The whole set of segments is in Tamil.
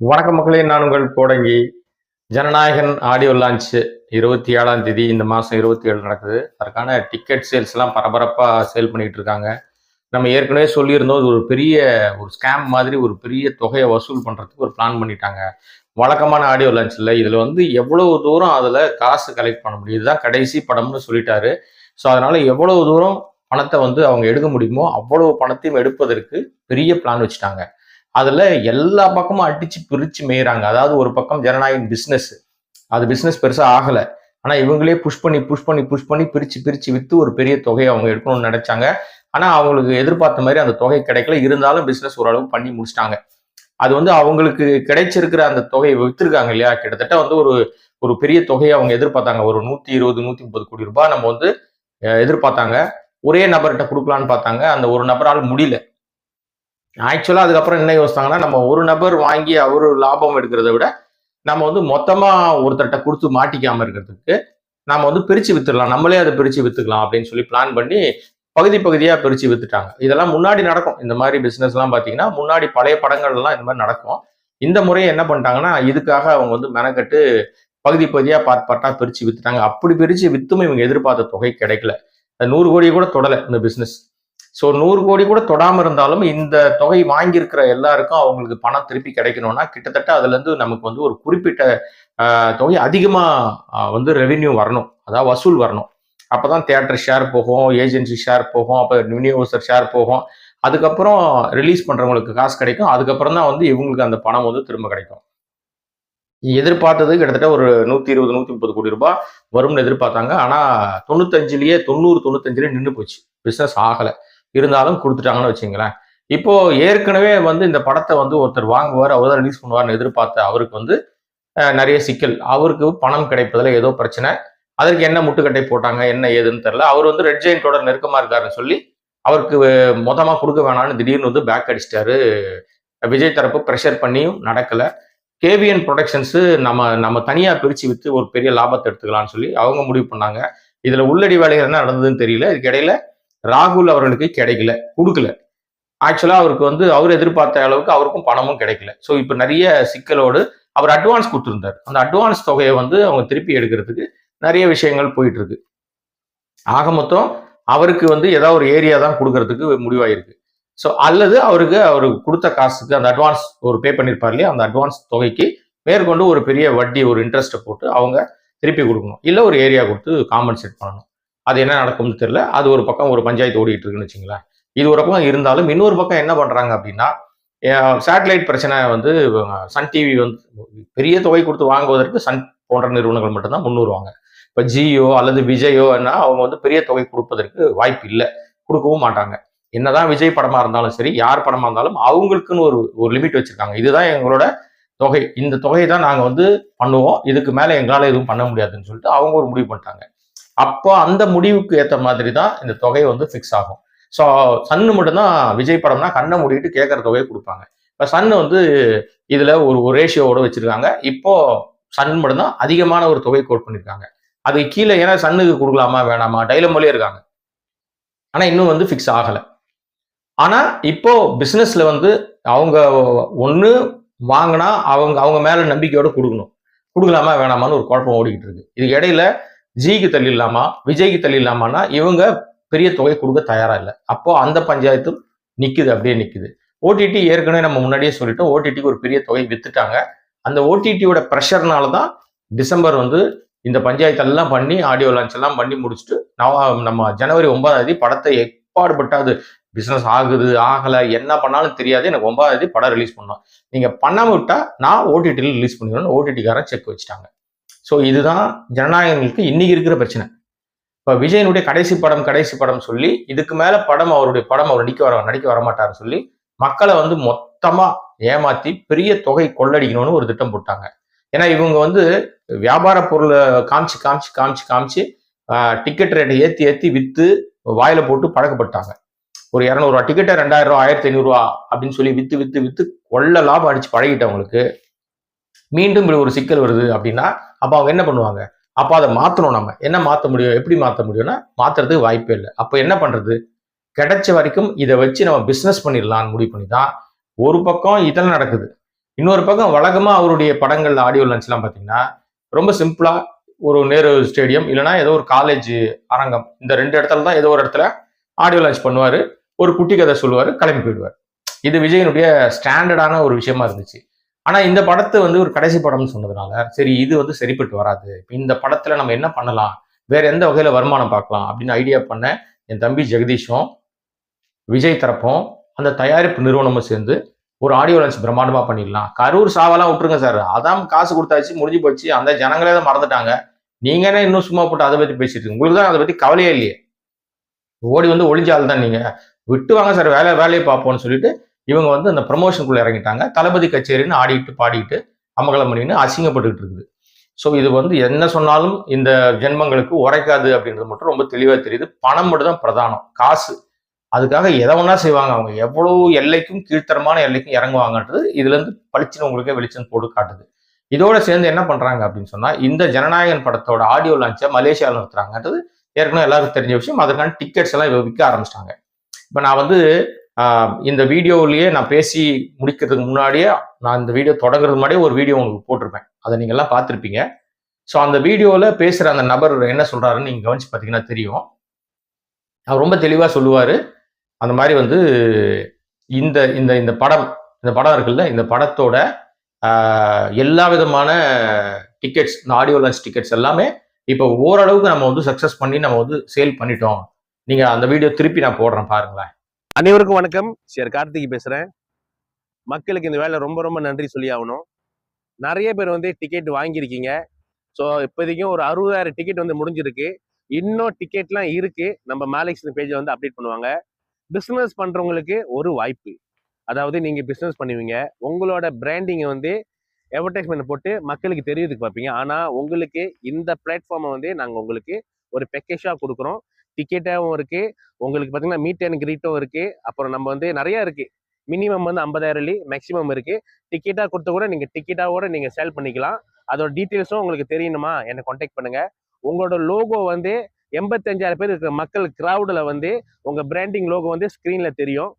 வணக்க மக்களே நான் உங்கள் கோடங்கி. ஜனநாயகன் ஆடியோ லான்ச் இருபத்தி ஏழாம் தேதி இந்த மாதம் இருபத்தி ஏழு நடக்குது. அதற்கான டிக்கெட் சேல்ஸ் எல்லாம் பரபரப்பாக சேல் பண்ணிட்டு இருக்காங்க. நம்ம ஏற்கனவே சொல்லியிருந்தோம் இது ஒரு பெரிய ஒரு ஸ்கேம் மாதிரி ஒரு பெரிய தொகையை வசூல் பண்ணுறதுக்கு ஒரு பிளான் பண்ணிட்டாங்க. வழக்கமான ஆடியோ லான்ச்சில் இதில் வந்து எவ்வளவு தூரம் அதில் காசு கலெக்ட் பண்ண முடியும்? இதுதான் கடைசி படம்னு சொல்லிட்டாரு. ஸோ அதனால் எவ்வளவு தூரம் பணத்தை வந்து அவங்க எடுக்க முடியுமோ அவ்வளவு பணத்தையும் எடுப்பதற்கு பெரிய பிளான் வச்சுட்டாங்க. அதில் எல்லா பக்கமும் அடிச்சு பிரித்து மேய்கிறாங்க அதாவது ஒரு பக்கம் ஜனநாயகம் பிஸ்னஸ் அது பிஸ்னஸ் பெருசாக ஆகலை. ஆனால் இவங்களே புஷ் பண்ணி புஷ் பண்ணி புஷ் பண்ணி பிரித்து பிரித்து விற்று ஒரு பெரிய தொகையை அவங்க எடுக்கணும்னு நினைச்சாங்க. ஆனால் அவங்களுக்கு எதிர்பார்த்த மாதிரி அந்த தொகை கிடைக்கல. இருந்தாலும் பிஸ்னஸ் ஓரளவு பண்ணி முடிச்சிட்டாங்க. அது வந்து அவங்களுக்கு கிடைச்சிருக்கிற அந்த தொகையை விற்றுருக்காங்க இல்லையா? கிட்டத்தட்ட வந்து ஒரு ஒரு பெரிய தொகையை அவங்க எதிர்பார்த்தாங்க. ஒரு நூற்றி இருபது நூற்றி முப்பது கோடி ரூபாய் நம்ம வந்து எதிர்பார்த்தாங்க. ஒரே நபர்கிட்ட கொடுக்கலான்னு பார்த்தாங்க. அந்த ஒரு நபரால் முடியல. ஆக்சுவலாக அதுக்கப்புறம் என்ன யோசித்தாங்கன்னா நம்ம ஒரு நபர் வாங்கி அவர் லாபம் எடுக்கிறத விட நம்ம வந்து மொத்தமாக ஒருத்தர்கிட்ட கொடுத்து மாட்டிக்காமல் இருக்கிறதுக்கு நம்ம வந்து பிரித்து வித்துடலாம். நம்மளே அதை பிரித்து வித்துக்கலாம் அப்படின்னு சொல்லி பிளான் பண்ணி பகுதி பகுதியாக பிரித்து வித்துட்டாங்க. இதெல்லாம் முன்னாடி நடக்கும். இந்த மாதிரி பிஸ்னஸ்லாம் பார்த்தீங்கன்னா முன்னாடி பழைய படங்கள் எல்லாம் இந்த மாதிரி நடக்கும். இந்த முறையை என்ன பண்ணிட்டாங்கன்னா இதுக்காக அவங்க வந்து மெனக்கட்டு பகுதி பகுதியாக பார்த்து பார்த்தா பிரித்து வித்துட்டாங்க. அப்படி பிரித்து வித்தும் இவங்க எதிர்பார்த்த தொகை கிடைக்கல. நூறு கோடியை கூட தொடலை இந்த பிஸ்னஸ் ஸோ நூறு கோடி கூட தொடாமல் இருந்தாலும் இந்த தொகை வாங்கியிருக்கிற எல்லாருக்கும் அவங்களுக்கு பணம் திருப்பி கிடைக்கணும்னா கிட்டத்தட்ட அதுலேருந்து நமக்கு வந்து ஒரு குறிப்பிட்ட தொகை அதிகமாக வந்து ரெவென்யூ வரணும். அதாவது வசூல் வரணும். அப்பதான் தேட்டர் ஷேர் போகும் ஏஜென்சி ஷேர் போகும் அப்போ விநியோகஸ்தர் ஷேர் போகும். அதுக்கப்புறம் ரிலீஸ் பண்ணுறவங்களுக்கு காசு கிடைக்கும். அதுக்கப்புறம் தான் வந்து இவங்களுக்கு அந்த பணம் வந்து திரும்ப கிடைக்கும். எதிர்பார்த்தது கிட்டத்தட்ட ஒரு நூற்றி இருபது நூற்றி முப்பது கோடி ரூபாய் வரும்னு எதிர்பார்த்தாங்க. ஆனால் தொண்ணூத்தஞ்சிலேயே தொண்ணூறு தொண்ணூத்தஞ்சிலேயே நின்று போச்சு. பிஸ்னஸ் ஆகலை. இருந்தாலும் கொடுத்துட்டாங்கன்னு வச்சுங்களேன். இப்போ ஏற்கனவே வந்து இந்த படத்தை வந்து ஒருத்தர் வாங்குவார் அவர் தான் ரிலீஸ் பண்ணுவார்னு எதிர்பார்த்த அவருக்கு வந்து நிறைய சிக்கல். அவருக்கு பணம் கிடைப்பதில் ஏதோ பிரச்சனை. அதற்கு என்ன முட்டுக்கட்டை போட்டாங்க என்ன ஏதுன்னு தெரில அவர் வந்து ரெட் ஜெயின்டோட நெருக்கமாக இருக்காருன்னு சொல்லி அவருக்கு மொத்தமாக கொடுக்க வேணாம்னு திடீர்னு வந்து பேக் அடிச்சிட்டாரு. விஜய் தரப்பு ப்ரெஷர் பண்ணியும் நடக்கலை. கேவிஎன் ப்ரொடக்ஷன்ஸு நம்ம நம்ம தனியாக பிரித்து விற்று ஒரு பெரிய லாபத்தை எடுத்துக்கலாம்னு சொல்லி அவங்க முடிவு பண்ணாங்க. இதில் உள்ளடி வேலைகள் என்ன நடந்ததுன்னு தெரியல. இதுக்கு இடையில ராகுல் அவர்களுக்கு கிடைக்கல கொடுக்கல. ஆக்சுவலாக அவருக்கு வந்து அவர் எதிர்பார்த்த அளவுக்கு அவருக்கும் பணமும் கிடைக்கல. ஸோ இப்போ நிறைய சிக்கலோடு அவர் அட்வான்ஸ் கொடுத்துருந்தார். அந்த அட்வான்ஸ் தொகையை வந்து அவங்க திருப்பி எடுக்கிறதுக்கு நிறைய விஷயங்கள் போயிட்டு இருக்கு ஆக மொத்தம் அவருக்கு வந்து ஏதாவது ஒரு ஏரியா தான் கொடுக்கறதுக்கு முடிவாயிருக்கு. ஸோ அல்லது அவருக்கு அவருக்கு கொடுத்த காசுக்கு அந்த அட்வான்ஸ் ஒரு பே பண்ணியிருப்பார் இல்லையா அந்த அட்வான்ஸ் தொகைக்கு மேற்கொண்டு ஒரு பெரிய வட்டி ஒரு இன்ட்ரெஸ்ட்டை போட்டு அவங்க திருப்பி கொடுக்கணும். இல்லை ஒரு ஏரியா கொடுத்து காம்பன்சேட் பண்ணணும். அது என்ன நடக்கும்னு தெரியல. அது ஒரு பக்கம் ஒரு பஞ்சாயத்து ஓடிட்டு இருக்குன்னு வச்சுங்களேன். இது ஒரு பக்கம் இருந்தாலும் இன்னொரு பக்கம் என்ன பண்ணுறாங்க அப்படின்னா சேட்டலைட் பிரச்சனை வந்து சன் டிவி வந்து பெரிய தொகை கொடுத்து வாங்குவதற்கு சன் போன்ற நிறுவனங்கள் மட்டும்தான் முன்னுருவாங்க இப்போ ஜியோ அல்லது விஜயோ என்ன அவங்க வந்து பெரிய தொகை கொடுப்பதற்கு வாய்ப்பு இல்லை. கொடுக்கவும் மாட்டாங்க. என்னதான் விஜய் படமாக இருந்தாலும் சரி யார் படமாக இருந்தாலும் அவங்களுக்குன்னு ஒரு ஒரு லிமிட் வச்சுருக்காங்க. இதுதான் எங்களோட தொகை. இந்த தொகையை தான் நாங்கள் வந்து பண்ணுவோம். இதுக்கு மேலே எங்களால் எதுவும் பண்ண முடியாதுன்னு சொல்லிட்டு அவங்க ஒரு முடிவு பண்ணிட்டாங்க. அப்போ அந்த முடிவுக்கு ஏற்ற மாதிரி தான் இந்த தொகை வந்து ஃபிக்ஸ் ஆகும். ஸோ சன்னு மட்டும்தான் விஜய் படம்னா கண்ணை மூடிட்டு கேட்குற தொகையை கொடுப்பாங்க. இப்போ சன் வந்து இதில் ஒரு ஒரு ரேஷியோவோட வச்சுருக்காங்க. இப்போ சன் மட்டும்தான் அதிகமான ஒரு தொகை கோட் பண்ணியிருக்காங்க அது கீழே ஏன்னா சன்னுக்கு கொடுக்கலாமா வேணாமா? டைலமோலே இருக்காங்க. ஆனால் இன்னும் வந்து ஃபிக்ஸ் ஆகலை. ஆனால் இப்போ பிஸ்னஸில் வந்து அவங்க ஒன்று வாங்கினா அவங்க அவங்க மேலே நம்பிக்கையோடு கொடுக்கணும். கொடுக்கலாமா வேணாமான்னு ஒரு குழப்பம் ஓடிக்கிட்டு இருக்கு. இதுக்கு இடையில ஜிக்கு தள்ளி இல்லாமா விஜய்க்கு தள்ளி இல்லாமான்னா இவங்க பெரிய தொகை கொடுக்க தயாரா இல்லை. அப்போ அந்த பஞ்சாயத்தும் நிக்குது அப்படியே நிக்குது. ஓடிடி ஏற்கனவே நம்ம முன்னாடியே சொல்லிட்டோம். ஓடிடிக்கு ஒரு பெரிய தொகை வித்துட்டாங்க. அந்த ஓடிடியோட ப்ரெஷர்னால தான் டிசம்பர் வந்து இந்த பஞ்சாயத்தெல்லாம் பண்ணி ஆடியோ லான்ச் எல்லாம் பண்ணி முடிச்சுட்டு நம்ம ஜனவரி ஒன்பதாம் தேதி படத்தை எப்பாடுபட்டாது பிசினஸ் ஆகுது ஆகல என்ன பண்ணாலும் தெரியாது. எனக்கு ஒன்பதாம் தேதி படம் ரிலீஸ் பண்ணோம் நீங்க பண்ணாம விட்டா நான் ஓடிடியில் ரிலீஸ் பண்ணிடுவேன் ஓடிடிக்காரன் செக் வச்சுட்டாங்க. ஸோ இதுதான் ஜனநாயகங்களுக்கு இன்னைக்கு இருக்கிற பிரச்சனை. இப்போ விஜயனுடைய கடைசி படம் கடைசி படம் சொல்லி இதுக்கு மேல படம் அவருடைய படம் அவர் நடிக்க வர நடிக்க வரமாட்டாருன்னு சொல்லி மக்களை வந்து மொத்தமா ஏமாத்தி பெரிய தொகை கொள்ளடிக்கணும்னு ஒரு திட்டம் போட்டாங்க. ஏன்னா இவங்க வந்து வியாபார பொருளை காமிச்சு காமிச்சு காமிச்சு காமிச்சு டிக்கெட் ரேட்டை ஏற்றி ஏற்றி விற்று வாயில போட்டு பழக்கப்பட்டாங்க. ஒரு இரநூறுவா டிக்கெட்டை ரெண்டாயிரம் ரூபா ஆயிரத்தி ஐநூறுரூவா அப்படின்னு சொல்லி விற்று விற்று விற்று கொள்ள லாபம் அடிச்சு பழகிட்டவங்களுக்கு மீண்டும் இப்படி ஒரு சிக்கல் வருது அப்படின்னா அப்போ அவங்க என்ன பண்ணுவாங்க? அப்போ அதை மாற்றணும் நம்ம. என்ன மாற்ற முடியும்? எப்படி மாற்ற முடியும்னா மாத்துறதுக்கு வாய்ப்பே இல்லை. அப்போ என்ன பண்ணுறது கிடைச்ச வரைக்கும் இதை வச்சு நம்ம பிஸ்னஸ் பண்ணிடலாம்னு முடிவு பண்ணி தான் ஒரு பக்கம் இதெல்லாம் நடக்குது. இன்னொரு பக்கம் வழக்கமாக அவருடைய படங்கள் ஆடியோ லான்ச்லாம் பார்த்தீங்கன்னா ரொம்ப சிம்பிளாக ஒரு நேரு ஸ்டேடியம் இல்லைன்னா ஏதோ ஒரு காலேஜ் அரங்கம். இந்த ரெண்டு இடத்துல தான் ஏதோ ஒரு இடத்துல ஆடியோ லான்ச் பண்ணுவார். ஒரு குட்டி கதை சொல்லுவார் கிளம்பி போயிடுவார். இது விஜயனுடைய ஸ்டாண்டர்டான ஒரு விஷயமா இருந்துச்சு. ஆனா இந்த படத்தை வந்து ஒரு கடைசி படம்னு சொன்னதுனால சரி இது வந்து சரிப்பட்டு வராது. இந்த படத்துல நம்ம என்ன பண்ணலாம்? வேற எந்த வகையில வருமானம் பார்க்கலாம்? அப்படின்னு ஐடியா பண்ண என் தம்பி ஜெகதீஷும் விஜய் தரப்பும் அந்த தயாரிப்பு நிறுவனமும் சேர்ந்து ஒரு ஆடியோ லான்ச் பிரம்மாண்டமா பண்ணிடலாம். கரூர் சாவெல்லாம் விட்டுருங்க சார் அதான் காசு கொடுத்தாச்சு முடிஞ்சு போச்சு. அந்த ஜனங்களே தான் மறந்துட்டாங்க. நீங்க என்ன இன்னும் சும்மா போட்டு அதை பத்தி பேசிட்டு இருக்கீங்க? உங்களுக்கு தான் அதை பத்தி கவலையே இல்லையே. ஓடி வந்து ஒளிஞ்சால் தான் நீங்க. விட்டு வாங்க சார் வேலை வேலையை பார்ப்போம்னு சொல்லிட்டு இவங்க வந்து அந்த ப்ரமோஷனுக்குள்ள இறங்கிட்டாங்க. தளபதி கச்சேரின்னு ஆடிட்டு பாடிட்டு அமகலம் பண்ணின்னு அசிங்கப்பட்டுக்கிட்டு இருக்குது. ஸோ இது வந்து என்ன சொன்னாலும் இந்த ஜென்மங்களுக்கு உரைக்காது அப்படின்றது மட்டும் ரொம்ப தெளிவாக தெரியுது. பணம் மட்டும் தான் பிரதானம். காசு. அதுக்காக எதை ஒன்றா செய்வாங்க அவங்க. எவ்வளவு எல்லைக்கும் கீழ்த்தரமான எல்லைக்கும் இறங்குவாங்கன்றது இதுலேருந்து பளிச்சுன்னு உங்களுக்கே வெளிச்சம் போட்டு காட்டுது. இதோட சேர்ந்து என்ன பண்ணுறாங்க அப்படின்னு சொன்னால் இந்த ஜனநாயகன் படத்தோட ஆடியோ லான்ச்சை மலேசியாவில் நிறுத்துறாங்கன்றது ஏற்கனவே எல்லாருக்கும் தெரிஞ்ச விஷயம். அதற்கான டிக்கெட்ஸ் எல்லாம் விற்க ஆரம்பிச்சிட்டாங்க. இப்போ நான் வந்து இந்த வீடியோவிலேயே நான் பேசி முடிக்கிறதுக்கு முன்னாடியே நான் இந்த வீடியோ தொடங்குறதுக்கு முன்னாடியே ஒரு வீடியோ உங்களுக்கு போட்டிருப்பேன். அதை நீங்கள்லாம் பார்த்துருப்பீங்க. ஸோ அந்த வீடியோவில் பேசுகிற அந்த நபர் என்ன சொல்கிறாருன்னு நீங்கள் கவனிச்சு பார்த்தீங்கன்னா தெரியும். அவர் ரொம்ப தெளிவாக சொல்லுவார். அந்த மாதிரி வந்து இந்த இந்த இந்த படம் இந்த படம் இருக்குல்ல இந்த படத்தோட எல்லா விதமான டிக்கெட்ஸ் இந்த ஆடியோ லான்ச் டிக்கெட்ஸ் எல்லாமே இப்போ ஓரளவுக்கு நம்ம வந்து சக்ஸஸ் பண்ணி நம்ம வந்து சேல் பண்ணிட்டோம். நீங்கள் அந்த வீடியோ திருப்பி நான் போடுறேன் பாருங்களேன். அனைவருக்கும் வணக்கம். சரி கார்த்திக் பேசுகிறேன் மக்களுக்கு இந்த வேலை ரொம்ப ரொம்ப நன்றி சொல்லி ஆகணும். நிறைய பேர் வந்து டிக்கெட் வாங்கியிருக்கீங்க. ஸோ இப்போதைக்கும் ஒரு அறுபதாயிரம் டிக்கெட் வந்து முடிஞ்சிருக்கு. இன்னும் டிக்கெட்லாம் இருக்குது நம்ம மேலெக்ஸ் பேஜில் வந்து அப்டேட் பண்ணுவாங்க. பிஸ்னஸ் பண்ணுறவங்களுக்கு ஒரு வாய்ப்பு. அதாவது நீங்கள் பிஸ்னஸ் பண்ணுவீங்க. உங்களோட பிராண்டிங்கை வந்து அட்வர்டைஸ்மெண்ட் போட்டு மக்களுக்கு தெரியறதுக்கு பார்ப்பீங்க. ஆனால் உங்களுக்கு இந்த பிளாட்ஃபார்மை வந்து நாங்கள் உங்களுக்கு ஒரு பேக்கேஜாக கொடுக்குறோம். டிக்கெட்டாகவும் இருக்கு. உங்களுக்கு பார்த்தீங்கன்னா மீட் அண்ட் கிரீட்டும் இருக்கு. அப்புறம் நம்ம வந்து நிறைய இருக்கு. மினிமம் வந்து ஐம்பதாயிரம் வெள்ளி மேக்ஸிமம் இருக்கு. டிக்கெட்டா கொடுத்து கூட நீங்க டிக்கெட்டா கூட நீங்க சேல் பண்ணிக்கலாம். அதோட டீட்டெயில்ஸும் உங்களுக்கு தெரியணுமா என்னை காண்டாக்ட் பண்ணுங்க. உங்களோட லோகோ வந்து எண்பத்தஞ்சாயிரம் பேர் இருக்கிற மக்கள் கிரவுடில் வந்து உங்க பிராண்டிங் லோகோ வந்து ஸ்க்ரீன்ல தெரியும்.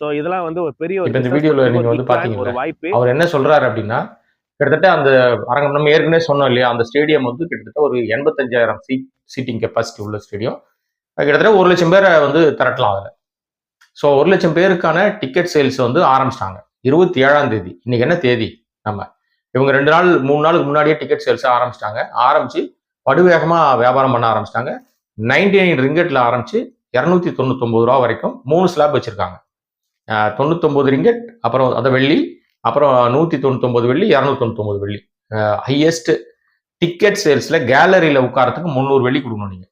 ஸோ இதெல்லாம் வந்து ஒரு பெரிய ஒரு இந்த business வீடியோல பண்றதுக்கு நீங்க ஒரு வந்து பாத்தீங்கல்ல? ஒரு வாய்ப்பு. அவர் என்ன சொல்றாரு அப்படின்னா கிட்டத்தட்ட அந்த அரங்கம் நம்ம ஏற்கனவே சொன்னோம் இல்லையா அந்த ஸ்டேடியம் வந்து கிட்டத்தட்ட ஒரு எண்பத்தஞ்சாயிரம் சீட் சீட்டிங் கெப்பாசிட்டி உள்ள ஸ்டேடியம் கிட்டத்தட்ட ஒரு லட்சம் பேரை வந்து திரட்டலாம் அதில். ஸோ ஒரு லட்சம் பேருக்கான டிக்கெட் சேல்ஸ் வந்து ஆரம்பிச்சிட்டாங்க. இருபத்தி ஏழாம் தேதி. இன்னைக்கு என்ன தேதி? நம்ம. இவங்க ரெண்டு நாள் மூணு நாளுக்கு முன்னாடியே டிக்கெட் சேல்ஸ் ஆரம்பிச்சிட்டாங்க. ஆரம்பிச்சு படுவேகமாக வியாபாரம் பண்ண ஆரம்பிச்சிட்டாங்க. நைன்டி நைன் ரிங்கெட்ல ஆரம்பிச்சு இரநூத்தி தொண்ணூத்தொம்பது ரூபா வரைக்கும் மூணு ஸ்லாப் வச்சிருக்காங்க. தொண்ணூத்தொம்பது ரிங்கெட் அப்புறம் அதை வெள்ளி அப்புறம் நூற்றி தொண்ணூத்தொம்பது வெள்ளி இரநூத்தி தொண்ணூத்தொம்பது வெள்ளி ஹையஸ்ட் டிக்கெட் சேல்ஸில் கேலரியில் உட்காரத்துக்கு முந்நூறு வெள்ளி கொடுக்கணும் நீங்கள்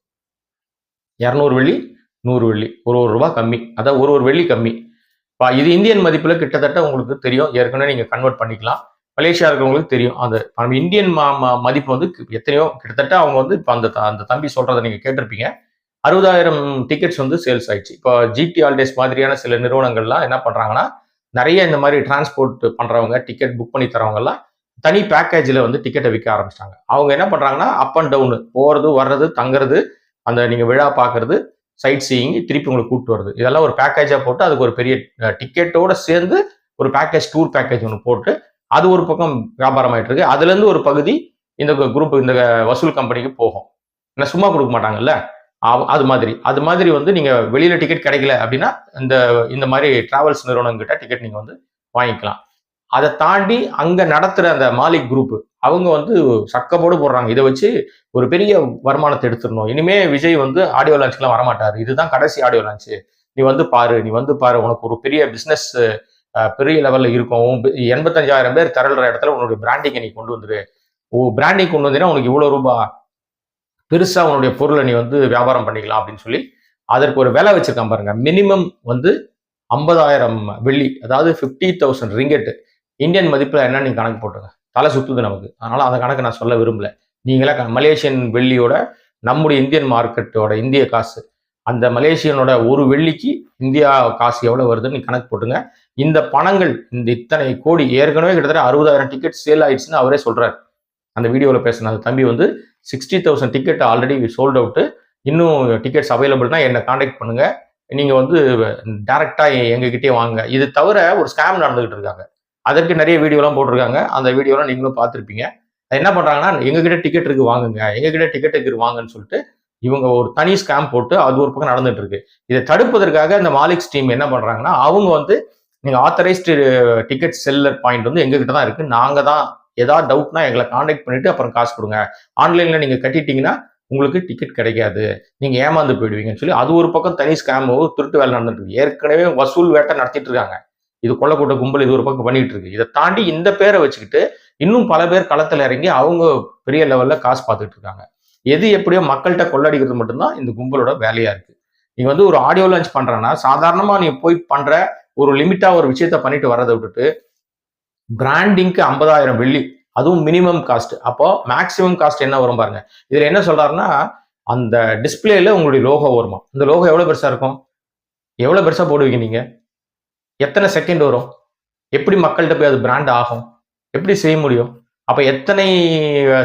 இரநூறு வெள்ளி நூறு வெள்ளி. ஒரு ஒரு ரூபா கம்மி. அதான் ஒரு ஒரு வெள்ளி கம்மி. இப்போ இது இந்தியன் மதிப்பில் கிட்டத்தட்ட உங்களுக்கு தெரியும். ஏற்கனவே நீங்கள் கன்வெர்ட் பண்ணிக்கலாம். மலேசியா இருக்கிறவங்களுக்கு தெரியும். அந்த நம்ம இந்தியன் மா ம- மதிப்பு வந்து எத்தனையோ கிட்டத்தட்ட அவங்க வந்து இப்போ அந்த த- அந்த தம்பி சொல்கிறத நீங்கள் கேட்டிருப்பீங்க. அறுபதாயிரம் டிக்கெட்ஸ் வந்து சேல்ஸ் ஆயிடுச்சு. இப்போ ஜிடி ஹாலிடேஸ் மாதிரியான சில நிறுவனங்கள்லாம் என்ன பண்ணுறாங்கன்னா நிறைய இந்த மாதிரி டிரான்ஸ்போர்ட் பண்ணுறவங்க டிக்கெட் புக் பண்ணி தரவங்கெல்லாம் தனி பேக்கேஜில் வந்து டிக்கெட்டை விற்க ஆரம்பிச்சிட்டாங்க. அவங்க என்ன பண்ணுறாங்கன்னா அப் அண்ட் டவுனு போகிறது வர்றது தங்குறது அந்த நீங்கள் விழா பார்க்கறது சைட் சீயிங் திருப்பி உங்களுக்கு கூப்பிட்டு வருது இதெல்லாம் ஒரு பேக்கேஜாக போட்டு அதுக்கு ஒரு பெரிய டிக்கெட்டோட சேர்ந்து ஒரு பேக்கேஜ் டூர் பேக்கேஜ் ஒன்று போட்டு அது ஒரு பக்கம் வியாபாரம் ஆயிட்டு இருக்கு அதுலேருந்து ஒரு பகுதி இந்த குரூப் இந்த வசூல் கம்பெனிக்கு போகும். ஏன்னா சும்மா கொடுக்க மாட்டாங்கல்ல? அது மாதிரி. அது மாதிரி வந்து நீங்கள் வெளியில் டிக்கெட் கிடைக்கல அப்படின்னா இந்த இந்த மாதிரி டிராவல்ஸ் நிறுவனங்கிட்ட டிக்கெட் நீங்கள் வந்து வாங்கிக்கலாம். அதை தாண்டி அங்கே நடத்துகிற அந்த மாலிக் குரூப்பு அவங்க வந்து சக்கப்போடு போடுறாங்க. இதை வச்சு ஒரு பெரிய வருமானத்தை எடுத்துடணும். இனிமே விஜய் வந்து ஆடியோ லான்ச்சுக்கெல்லாம் வரமாட்டாரு. இதுதான் கடைசி ஆடியோ லான்ச்சு நீ வந்து பாரு நீ வந்து பாரு. உனக்கு ஒரு பெரிய பிஸ்னஸ் பெரிய லெவலில் இருக்கும். எண்பத்தஞ்சாயிரம் பேர் திரளுற இடத்துல உன்னுடைய பிராண்டிங்கை நீ கொண்டு வந்துரு. ஓ பிராண்டிங் கொண்டு வந்தீங்கன்னா உனக்கு இவ்வளோ ரூபாய் பெருசாக உன்னுடைய பொருளை நீ வந்து வியாபாரம் பண்ணிக்கலாம் அப்படின்னு சொல்லி அதற்கு ஒரு விலை வச்சிருக்கான் பாருங்க. மினிமம் வந்து ஐம்பதாயிரம் வெள்ளி அதாவது ஃபிஃப்டி தௌசண்ட் ரிங்கெட் இந்தியன் மதிப்பில் என்ன நீங்கள் கணக்கு போட்டுருங்க தலை சுற்றுது நமக்கு. அதனால் அந்த கணக்கு நான் சொல்ல விரும்பல. நீங்களே மலேசியன் வெள்ளியோட நம்முடைய இந்தியன் மார்க்கெட்டோட இந்திய காசு. அந்த மலேசியனோட ஒரு வெள்ளிக்கு இந்தியா காசு எவ்வளோ வருதுன்னு நீ கணக்கு போட்டுங்க. இந்த பணங்கள் இந்த இத்தனை கோடி ஏற்கனவே கிட்டத்தட்ட அறுபதாயிரம் டிக்கெட் சேல் ஆயிடுச்சுன்னு அவரே சொல்கிறார் அந்த வீடியோவில் பேசின அந்த தம்பி வந்து sixty thousand ticket already sold out இன்னும் டிக்கெட்ஸ் அவைலபிள்னா என்னை காண்டாக்ட் பண்ணுங்கள் நீங்கள் வந்து டேரெக்டாக எங்ககிட்டயே வாங்க இது தவிர ஒரு ஸ்கேம் நடந்துகிட்டு இருக்காங்க. அதற்கு நிறைய வீடியோலாம் போட்டிருக்காங்க. அந்த வீடியோலாம் நீங்களும் பார்த்துருப்பீங்க. என்ன பண்ணுறாங்கன்னா எங்ககிட்ட டிக்கெட் இருக்கு வாங்குங்க. எங்ககிட்ட டிக்கெட் இருக்கு வாங்கன்னு சொல்லிட்டு இவங்க ஒரு தனி ஸ்கேம் போட்டு அது ஒரு பக்கம் நடந்துட்டு இருக்கு. இதை தடுப்பதற்காக இந்த மாலிக்ஸ் டீம் என்ன பண்ணுறாங்கன்னா அவங்க வந்து நீங்கள் ஆத்தரைஸ்டு டிக்கெட் செல்லர் பாயிண்ட் வந்து எங்ககிட்ட தான் இருக்கு. நாங்கள் தான் ஏதாவது டவுட்னா எங்களை காண்டாக்ட் பண்ணிட்டு அப்புறம் காசு கொடுங்க. ஆன்லைன்ல நீங்க கட்டிட்டீங்கன்னா உங்களுக்கு டிக்கெட் கிடைக்காது. நீங்க ஏமாந்து போயிடுவீங்கன்னு சொல்லி அது ஒரு பக்கம் தனி ஸ்கேம் திருட்டு வேலை நடந்துட்டு இருக்கு. ஏற்கனவே வசூல் வேட்டை நடத்திட்டு இருக்காங்க. இது கொள்ளக்கூட்ட கும்பல் இது ஒரு பக்கம் பண்ணிட்டு இருக்கு. இதை தாண்டி இந்த பேரை வச்சுக்கிட்டு இன்னும் பல பேர் களத்துல இறங்கி அவங்க பெரிய லெவல்ல காசு பார்த்துட்டு இருக்காங்க. எது எப்படியோ மக்கள்கிட்ட கொள்ளடிக்கிறது மட்டும்தான் இந்த கும்பலோட வேலையா இருக்கு. நீங்க வந்து ஒரு ஆடியோ லான்ச் பண்றேன்னா சாதாரணமா நீ போய் பண்ற ஒரு லிமிட்டா ஒரு விஷயத்த பண்ணிட்டு வரதை விட்டுட்டு பிராண்டிங்க்கு ஐம்பதாயிரம் வெள்ளி அதுவும் மினிமம் காஸ்ட் அப்போ மேக்சிமம் காஸ்ட் என்ன வரும் பாருங்க. இதுல என்ன சொல்றாருன்னா அந்த டிஸ்பிளேல உங்களுடைய லோகோ வருமா இந்த லோகோ எவ்வளவு பெருசா இருக்கும்? எவ்வளவு பெருசா போடுவீங்க நீங்க? எத்தனை செகண்ட் வரும்? எப்படி மக்கள்கிட்ட போய் அது பிராண்ட் ஆகும்? எப்படி செய்ய முடியும்? அப்போ எத்தனை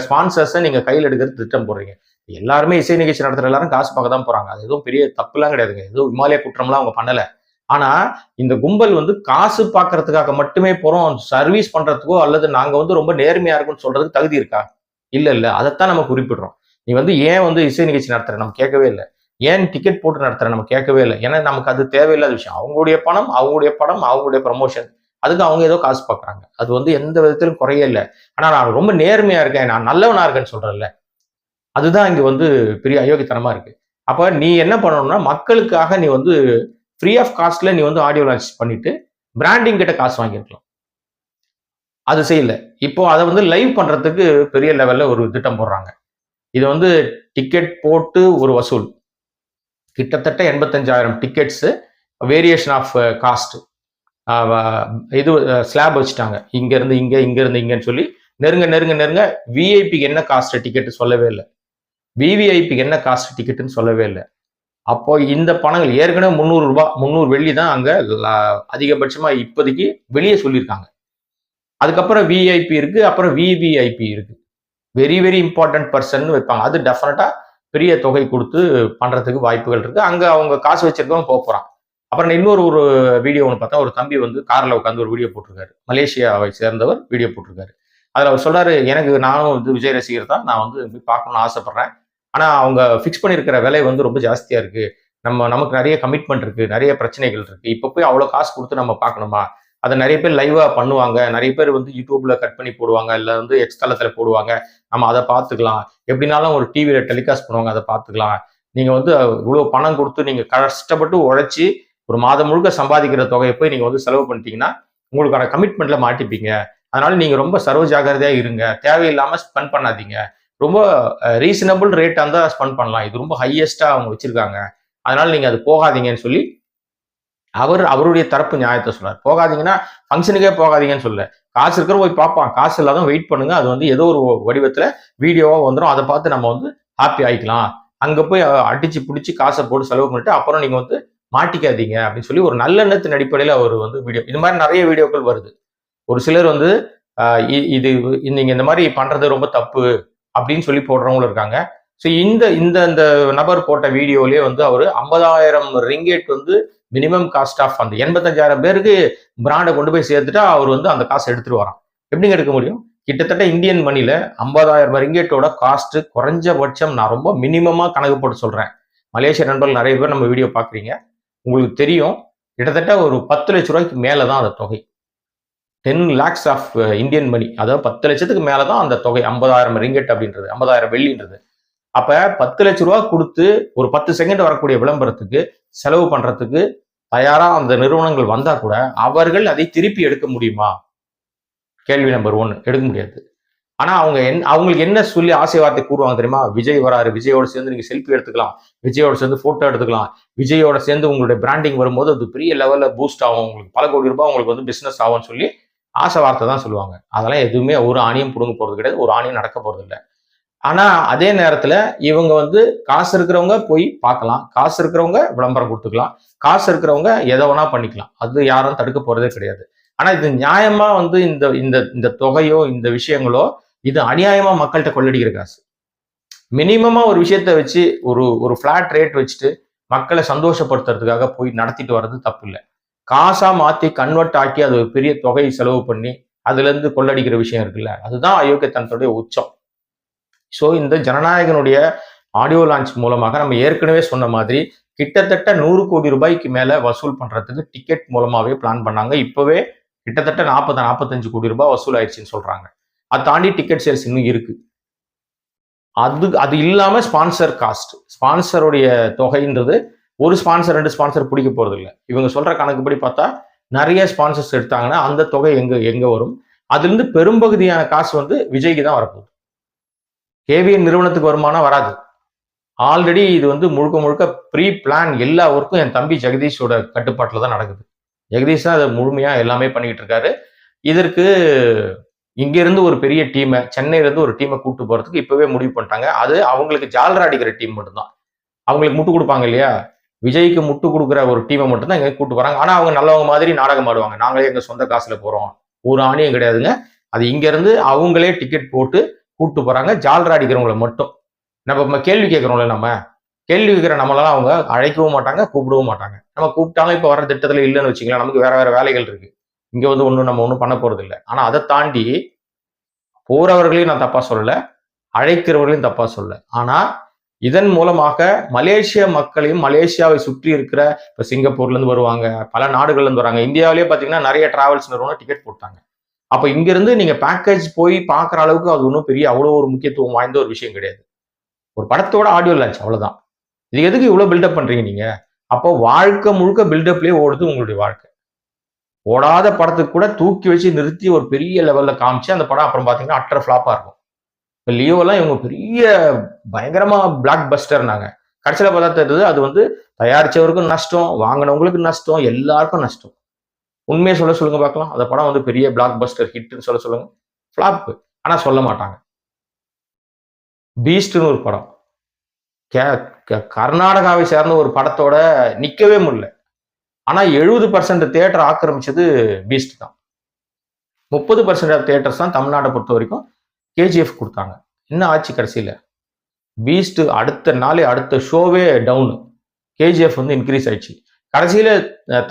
ஸ்பான்சர்ஸை நீங்கள் கையில் எடுக்கிறது திட்டம் போடுறீங்க? எல்லாருமே இசை நிகழ்ச்சி நடத்துகிற எல்லாரும் காசு பார்க்க தான் போகிறாங்க அது எதுவும் பெரிய தப்புலாம் கிடையாதுங்க. எதுவும் இமாலய குற்றம்லாம் அவங்க பண்ணலை. ஆனால் இந்த கும்பல் வந்து காசு பார்க்கறதுக்காக மட்டுமே போகிறோம் சர்வீஸ் பண்ணுறதுக்கோ அல்லது நாங்கள் வந்து ரொம்ப நேர்மையாக இருக்கும்னு சொல்கிறதுக்கு தகுதி இருக்கா? இல்லை இல்லை. அதைத்தான் நம்ம குறிப்பிடுறோம். நீ வந்து ஏன் வந்து இசை நிகழ்ச்சி நடத்துகிற நம்ம கேட்கவே இல்லை. ஏன் டிக்கெட் போட்டு நடத்துற நம்ம கேட்கவே இல்லை. ஏன்னா நமக்கு அது தேவையில்லாத விஷயம். அவங்களுடைய பணம் அவங்களுடைய படம் அவங்களுடைய ப்ரமோஷன் அதுக்கு அவங்க ஏதோ காசு பார்க்குறாங்க. அது வந்து எந்த விதத்திலும் குறைய இல்லை. ஆனா நான் ரொம்ப நேர்மையா இருக்கேன். நான் நல்லவனா இருக்கேன்னு சொல்றேன்ல. அதுதான் இங்க வந்து பெரிய அயோக்கியத்தனமா இருக்கு. அப்ப நீ என்ன பண்ணணும்னா மக்களுக்காக நீ வந்து ஃப்ரீ ஆஃப் காஸ்ட்ல நீ வந்து ஆடியோ லான்ச் பண்ணிட்டு பிராண்டிங் கிட்ட காசு வாங்கியிருக்கலாம். அது செய்யல. இப்போ அதை வந்து லைவ் பண்றதுக்கு பெரிய லெவல்ல ஒரு திட்டம் போடுறாங்க. இது வந்து டிக்கெட் போட்டு ஒரு வசூல். கிட்டத்தட்ட எண்பத்தஞ்சாயிரம் டிக்கெட்ஸ் வேரியேஷன் ஆஃப் காஸ்ட் இது ஸ்லாப் வச்சுட்டாங்க. இங்கேருந்து இங்கே இங்கேருந்து இங்கேன்னு சொல்லி நெருங்க நெருங்க நெருங்க விஐபிக்கு என்ன காஸ்ட் டிக்கெட் சொல்லவே இல்லை. விவிஐபிக்கு என்ன காஸ்ட் டிக்கெட்டுன்னு சொல்லவே இல்லை. அப்போ இந்த பணங்கள் ஏற்கனவே முந்நூறு ரூபாய் முந்நூறு வெள்ளி தான் அங்கே அதிகபட்சமாக அதிகபட்சமா இப்போதைக்கு வெளியே சொல்லியிருக்காங்க. அதுக்கப்புறம் விஐபி இருக்கு அப்புறம் விவிஐபி இருக்கு. வெரி வெரி இம்பார்ட்டன்ட் பர்சன் வைப்பாங்க. அது டெஃபினட்டா பெரிய தொகை கொடுத்து பண்ணுறதுக்கு வாய்ப்புகள் இருக்குது அங்கே அவங்க காசு வச்சிருக்கவங்க போக போகிறான் அப்புறம் இன்னொரு ஒரு வீடியோ ஒன்று பார்த்தா ஒரு தம்பி வந்து காரில் உட்காந்து ஒரு வீடியோ போட்டிருக்காரு. மலேசியாவை சேர்ந்தவர் வீடியோ போட்டிருக்காரு. அதில் அவர் சொல்கிறாரு எனக்கு நானும் வந்து விஜய் ரசிகர் தான். நான் வந்து போய் பார்க்கணும்னு ஆசைப்பட்றேன். ஆனால் அவங்க ஃபிக்ஸ் பண்ணியிருக்கிற விலை வந்து ரொம்ப ஜாஸ்தியாக இருக்குது நம்ம நமக்கு நிறைய கமிட்மெண்ட் இருக்குது நிறைய பிரச்சனைகள் இருக்குது இப்போ போய் அவ்வளோ காசு கொடுத்து நம்ம பார்க்கணுமா? அதை நிறைய பேர் லைவாக பண்ணுவாங்க. நிறைய பேர் வந்து யூடியூப்ல கட் பண்ணி போடுவாங்க. இல்லை வந்து எக்ஸ்தலத்துல போடுவாங்க. நம்ம அதை பார்த்துக்கலாம். எப்படினாலும் ஒரு டிவியில் டெலிகாஸ்ட் பண்ணுவாங்க. அதை பார்த்துக்கலாம். நீங்கள் வந்து இவ்வளோ பணம் கொடுத்து நீங்கள் கஷ்டப்பட்டு உழைச்சி ஒரு மாதம் முழுக்க சம்பாதிக்கிற தொகையை போய் நீங்கள் வந்து செலவு பண்ணிட்டீங்கன்னா உங்களுக்கான கமிட்மெண்ட்ல மாட்டிப்பீங்க. அதனால நீங்கள் ரொம்ப சர்வ ஜாகிரதையாக இருங்க. தேவையில்லாமல் ஸ்பெண்ட் பண்ணாதீங்க. ரொம்ப ரீசனபிள் ரேட்டாக இருந்தால் ஸ்பெண்ட் பண்ணலாம். இது ரொம்ப ஹையஸ்ட்டாக அவங்க வச்சுருக்காங்க. அதனால நீங்கள் அது போகாதீங்கன்னு சொல்லி அவர் அவருடைய தரப்பு நியாயத்தை சொன்னார் போகாதீங்கன்னா ஃபங்க்ஷனுக்கே போகாதீங்கன்னு சொல்ல காசு இருக்கிற போய் பார்ப்பான். காசு இல்லாத வெயிட் பண்ணுங்க. அது வந்து ஏதோ ஒரு வடிவத்துல வீடியோவா வந்துடும் அதை பார்த்து நம்ம வந்து ஹாப்பி ஆயிக்கலாம். அங்க போய் அடிச்சு பிடிச்சி காசை போட்டு செலவு பண்ணிட்டு அப்புறம் நீங்க வந்து மாட்டிக்காதீங்க அப்படின்னு சொல்லி ஒரு நல்லெண்ணத்தின் அடிப்படையில் அவர் வந்து வீடியோ இது மாதிரி நிறைய வீடியோக்கள் வருது. ஒரு சிலர் வந்து இது நீங்க இந்த மாதிரி பண்றது ரொம்ப தப்பு அப்படின்னு சொல்லி போடுறவங்களும் இருக்காங்க. ஸோ இந்த இந்த இந்த நபர் போட்ட வீடியோலயே வந்து அவர் ஐம்பதாயிரம் ரிங்கேட் வந்து மினிமம் காஸ்ட் ஆஃப் அந்த எண்பத்தஞ்சாயிரம் பேருக்கு பிராண்டை கொண்டு போய் சேர்த்துட்டா அவர் வந்து அந்த காசை எடுத்துட்டு வரான். எப்படிங்க எடுக்க முடியும்? கிட்டத்தட்ட இந்தியன் மணில ஐம்பதாயிரம் ரிங்கேட்டோட காஸ்ட் குறைஞ்சபட்சம் நான் ரொம்ப மினிமமா கணக்கு போட்டு சொல்றேன். மலேசிய நண்பர்கள் நிறைய பேர் நம்ம வீடியோ பாக்குறீங்க உங்களுக்கு தெரியும் கிட்டத்தட்ட ஒரு பத்து லட்ச ரூபாய்க்கு மேல தான் அந்த தொகை. Ten lakhs of Indian money அதாவது பத்து லட்சத்துக்கு மேலே தான் அந்த தொகை. ஐம்பதாயிரம் ரிங்கெட் அப்படின்றது ஐம்பதாயிரம் வெள்ளின்றது. அப்ப பத்து லட்ச ரூபா கொடுத்து ஒரு பத்து செகண்ட் வரக்கூடிய விளம்பரத்துக்கு செலவு பண்றதுக்கு தயாரா அந்த நிறுவனங்கள் வந்தா கூட அவர்கள் அதை திருப்பி எடுக்க முடியுமா? கேள்வி நம்பர் ஒன்று எடுக்க முடியாது. ஆனா அவங்க என் அவங்களுக்கு என்ன சொல்லி ஆசை வார்த்தை கூறுவாங்க தெரியுமா? விஜய் வராரு விஜயோட சேர்ந்து நீங்க செல்ஃபி எடுத்துக்கலாம். விஜயோட சேர்ந்து போட்டோ எடுத்துக்கலாம். விஜயோட சேர்ந்து உங்களுடைய பிராண்டிங் வரும்போது அது பெரிய லெவல்ல பூஸ்ட் ஆகும். உங்களுக்கு பல கோடி ரூபாய் உங்களுக்கு வந்து பிசினஸ் ஆகும்னு சொல்லி ஆசை வார்த்தை தான் சொல்லுவாங்க. அதெல்லாம் எதுவுமே ஒரு ஆணியம் புடுங்க போறது கிடையாது. ஒரு ஆணியம் நடக்க போறது இல்லை. ஆனா அதே நேரத்துல இவங்க வந்து காசு இருக்கிறவங்க போய் பார்க்கலாம். காசு இருக்கிறவங்க விளம்பரம் கொடுத்துக்கலாம். காசு இருக்கிறவங்க எதை வேணா பண்ணிக்கலாம். அது யாரும் தடுக்க போறதே கிடையாது. ஆனா இது நியாயமா வந்து இந்த இந்த இந்த தொகையோ இந்த விஷயங்களோ இது அநியாயமா மக்கள்கிட்ட கொள்ளடிக்கிற காசு. மினிமமா ஒரு விஷயத்த வச்சு ஒரு ஒரு ஃபிளாட் ரேட் வச்சுட்டு மக்களை சந்தோஷப்படுத்துறதுக்காக போய் நடத்திட்டு வர்றது தப்பு இல்லை காசா மாத்தி கன்வெர்ட் ஆக்கி அது ஒரு பெரிய தொகையை செலவு பண்ணி அதுல இருந்து கொள்ளடிக்கிற விஷயம் இருக்குல்ல. அதுதான் அயோக்கியத்தனத்துடைய உச்சம். ஸோ இந்த ஜனநாயகனுடைய ஆடியோ லான்ச் மூலமாக நம்ம ஏற்கனவே சொன்ன மாதிரி கிட்டத்தட்ட நூறு கோடி ரூபாய்க்கு மேலே வசூல் பண்ணுறதுக்கு டிக்கெட் மூலமாகவே பிளான் பண்ணாங்க. இப்போவே கிட்டத்தட்ட நாற்பது நாற்பத்தஞ்சு கோடி ரூபாய் வசூல் ஆயிடுச்சுன்னு சொல்கிறாங்க அதை தாண்டி டிக்கெட் சேல்ஸ் இன்னும் இருக்குது அது அது இல்லாமல் ஸ்பான்சர் காஸ்ட் ஸ்பான்சருடைய தொகைன்றது ஒரு ஸ்பான்சர் ரெண்டு ஸ்பான்சர் பிடிக்க போகிறது இல்லை இவங்க சொல்கிற கணக்குப்படி பார்த்தா நிறைய ஸ்பான்சர்ஸ் எடுத்தாங்கன்னா அந்த தொகை எங்கே எங்கே வரும்? அதுலேருந்து பெரும்பகுதியான காசு வந்து விஜய்க்கு தான் வரப்போகுது. கேவிஎன் நிறுவனத்துக்கு வருமானம் வராது. ஆல்ரெடி இது வந்து முழுக்க முழுக்க ப்ரீ பிளான் எல்லா ஒர்க்கும் என் தம்பி ஜெகதீஷோட கட்டுப்பாட்டில் தான் நடக்குது. ஜெகதீஷ் தான் அதை முழுமையாக எல்லாமே பண்ணிக்கிட்டு இருக்காரு. இதற்கு இங்கேருந்து ஒரு பெரிய டீமை சென்னையிலேருந்து ஒரு டீமை கூப்பிட்டு போகிறதுக்கு இப்போவே முடிவு பண்ணிட்டாங்க. அது அவங்களுக்கு ஜாலரா அடிக்கிற டீம் மட்டும்தான். அவங்களுக்கு முட்டு கொடுப்பாங்க இல்லையா? விஜய்க்கு முட்டு கொடுக்குற ஒரு டீமை மட்டும்தான் இங்கே கூப்பிட்டு வராங்க ஆனால் அவங்க நல்லவங்க மாதிரி நாடகம் ஆடுவாங்க. நாங்களே எங்கள் சொந்த காசில் போகிறோம் ஒரு ஆணியும் கிடையாதுங்க. அது இங்கேருந்து அவங்களே டிக்கெட் போட்டு கூப்பிட்டு போகிறாங்க ஜாலரா அடிக்கிறவங்களை மட்டும். நம்ம நம்ம கேள்வி கேட்குறோம்ல நம்ம. கேள்வி கேட்குற நம்மளால அவங்க அழைக்கவும் மாட்டாங்க கூப்பிடவும் மாட்டாங்க. நம்ம கூப்பிட்டாலும் இப்போ வர திட்டத்தில் இல்லைன்னு வச்சுக்கலாம் நமக்கு வேற வேற வேலைகள் இருக்கு. இங்கே வந்து ஒன்றும் நம்ம ஒன்றும் பண்ண போகிறது இல்லை. ஆனால் அதை தாண்டி போறவர்களையும் நான் தப்பாக சொல்லலை அழைக்கிறவர்களையும் தப்பாக சொல்லலை. ஆனால் இதன் மூலமாக மலேசிய மக்களையும் மலேசியாவை சுற்றி இருக்கிற இப்போ சிங்கப்பூர்லேருந்து வருவாங்க பல நாடுகள்லேருந்து வராங்க. இந்தியாவிலேயே பார்த்தீங்கன்னா நிறைய டிராவல்ஸ் நிறுவனம் டிக்கெட் போட்டாங்க. அப்போ இங்கிருந்து நீங்கள் பேக்கேஜ் போய் பார்க்குற அளவுக்கு அது ஒன்றும் பெரிய அவ்வளோ ஒரு முக்கியத்துவம் வாய்ந்த ஒரு விஷயம் கிடையாது. ஒரு படத்தோட ஆடியோ லான்ச் அவ்வளோதான் இது எதுக்கு இவ்வளோ பில்டப் பண்ணுறீங்க நீங்கள் அப்போ வாழ்க்கை முழுக்க பில்டப்லேயே ஓடுது உங்களுடைய வாழ்க்கை. ஓடாத படத்துக்கு கூட தூக்கி வச்சு நிறுத்தி ஒரு பெரிய லெவலில் காமிச்சு அந்த படம் அப்புறம் பார்த்தீங்கன்னா அட்டர் ஃப்ளாப்பாக இருக்கும். இப்போ லியோலாம் இவங்க பெரிய பயங்கரமாக பிளாக் பஸ்டர்னாங்க கடைசியில் பார்த்தா தெரிஞ்சது அது வந்து தயாரித்தவருக்கும் நஷ்டம் வாங்கினவங்களுக்கு நஷ்டம் எல்லாருக்கும் நஷ்டம். உண்மையை சொல்ல சொல்லுங்க பார்க்கலாம். அந்த படம் வந்து பெரிய பிளாக் பஸ்டர் ஹிட்னு சொல்ல சொல்லுங்க. ஃப்ளாப்பு ஆனா சொல்ல மாட்டாங்க. பீஸ்ட்னு ஒரு படம். கே க- கர்நாடகாவை சேர்ந்த ஒரு படத்தோட நிற்கவே முடியல. ஆனா எழுபது பர்சன்ட் தேட்டர் ஆக்கிரமிச்சது பீஸ்ட் தான். முப்பது பர்சன்ட் ஆஃப் தான் தமிழ்நாட்டை பொறுத்த வரைக்கும் கேஜிஎஃப் கொடுத்தாங்க. என்ன ஆச்சு கடைசியில? பீஸ்ட் அடுத்த நாளே அடுத்த ஷோவே டவுனு கேஜிஎஃப் வந்து இன்க்ரீஸ் ஆயிடுச்சு. கடைசியில்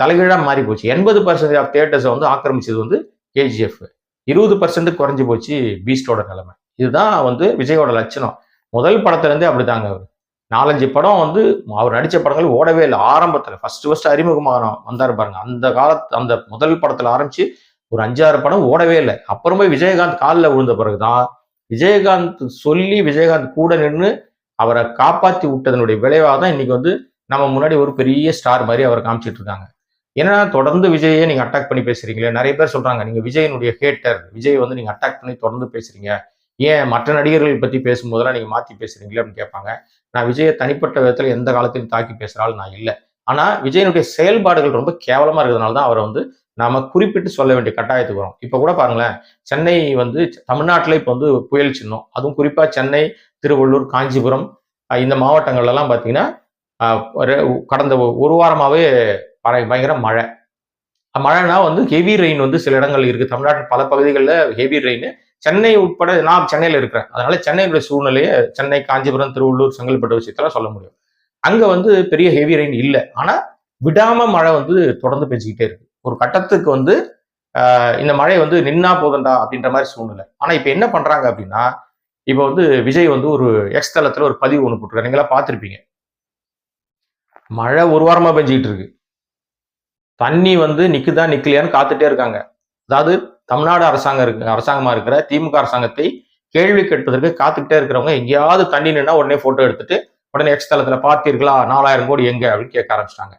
தலைகீழாக தலைகீழா மாறி போச்சு. எண்பது பர்சன்டேஜ் ஆஃப் தியேட்டர்ஸை வந்து ஆக்கிரமிச்சது வந்து கேஜிஎஃப் இருபது பர்சன்ட் குறைஞ்சி போச்சு பீஸ்டோட நிலைமை. இதுதான் வந்து விஜயோட லட்சணம். முதல் படத்துலேருந்தே அப்படி அப்படிதாங்க அவர். நாலஞ்சு படம் வந்து அவர் நடித்த படங்கள் ஓடவே இல்லை. ஆரம்பத்தில் ஃபர்ஸ்ட் ஃபர்ஸ்ட் அறிமுகமாக வந்தார் பாருங்க. அந்த காலத்து அந்த முதல் படத்தில் ஆரம்பித்து ஒரு அஞ்சாறு படம் ஓடவே இல்லை. அப்புறம் போய் விஜயகாந்த் காலில் விழுந்த பிறகுதான் விஜயகாந்த் சொல்லி விஜயகாந்த் கூட நின்று அவரை காப்பாற்றி விட்டதனுடைய விளைவாக தான் இன்னைக்கு வந்து நம்ம முன்னாடி ஒரு பெரிய ஸ்டார் மாதிரி அவரை காமிச்சிட்டு இருக்காங்க. ஏன்னா தொடர்ந்து விஜயை நீங்க அட்டாக் பண்ணி பேசுறீங்களே நிறைய பேர் சொல்றாங்க நீங்க விஜயனுடைய ஹேட்டர் விஜய் வந்து நீங்க அட்டாக் பண்ணி தொடர்ந்து பேசுறீங்க. ஏன் மற்ற நடிகர்கள் பத்தி பேசும்போதெல்லாம் நீங்க மாத்தி பேசுறீங்களே அப்படின்னு கேட்பாங்க. நான் விஜயை தனிப்பட்ட விதத்துல எந்த காலத்திலும் தாக்கி பேசுறாள் நான் இல்லை. ஆனா விஜயனுடைய செயல்பாடுகள் ரொம்ப கேவலமா இருக்கிறதுனால தான் அவரை வந்து நாம குறிப்பிட்டு சொல்ல வேண்டிய கட்டாயத்துக்கு வரும். இப்ப கூட பாருங்களேன் சென்னை வந்து தமிழ்நாட்டில் இப்போ வந்து புயல் சின்னம். அதுவும் குறிப்பா சென்னை திருவள்ளூர் காஞ்சிபுரம் இந்த மாவட்டங்கள்லாம் பார்த்தீங்கன்னா கடந்த ஒரு வாரமாகவே பயங்கர மழை. மழைனா வந்து ஹெவி ரெயின் வந்து சில இடங்கள் இருக்குது தமிழ்நாட்டில் பல பகுதிகளில் ஹெவி ரெயின் சென்னை உட்பட நான் சென்னையில் இருக்கிறேன். அதனால சென்னையுடைய சூழ்நிலையை சென்னை காஞ்சிபுரம் திருவள்ளூர் செங்கல்பட்டு விஷயத்தெல்லாம் சொல்ல முடியும். அங்கே வந்து பெரிய ஹெவி ரெயின் இல்லை. ஆனால் விடாம மழை வந்து தொடர்ந்து பெஞ்சிக்கிட்டே இருக்கு. ஒரு கட்டத்துக்கு வந்து இந்த மழை வந்து நின்னா போதண்டா அப்படின்ற மாதிரி சூழ்நிலை. ஆனால் இப்போ என்ன பண்ணுறாங்க அப்படின்னா இப்போ வந்து விஜய் வந்து ஒரு எக்ஸ் தளத்தில் ஒரு பதிவு ஒன்று போட்டிருக்காரு. நீங்களாம் பார்த்துருப்பீங்க. மழை ஒரு வாரமாக பெஞ்சிக்கிட்டு இருக்கு. தண்ணி வந்து நிற்குதா நிற்கலையான்னு காத்துட்டே இருக்காங்க. அதாவது தமிழ்நாடு அரசாங்கம் இருக்கு அரசாங்கமாக இருக்கிற திமுக அரசாங்கத்தை கேள்வி கேட்பதற்கு காத்துக்கிட்டே இருக்கிறவங்க எங்கேயாவது தண்ணி நின்னா உடனே ஃபோட்டோ எடுத்துட்டு உடனே எக்ஸ் தளத்தில் பார்த்தீர்களா நாலாயிரம் கோடி எங்க அப்படின்னு கேட்க ஆரம்பிச்சிட்டாங்க.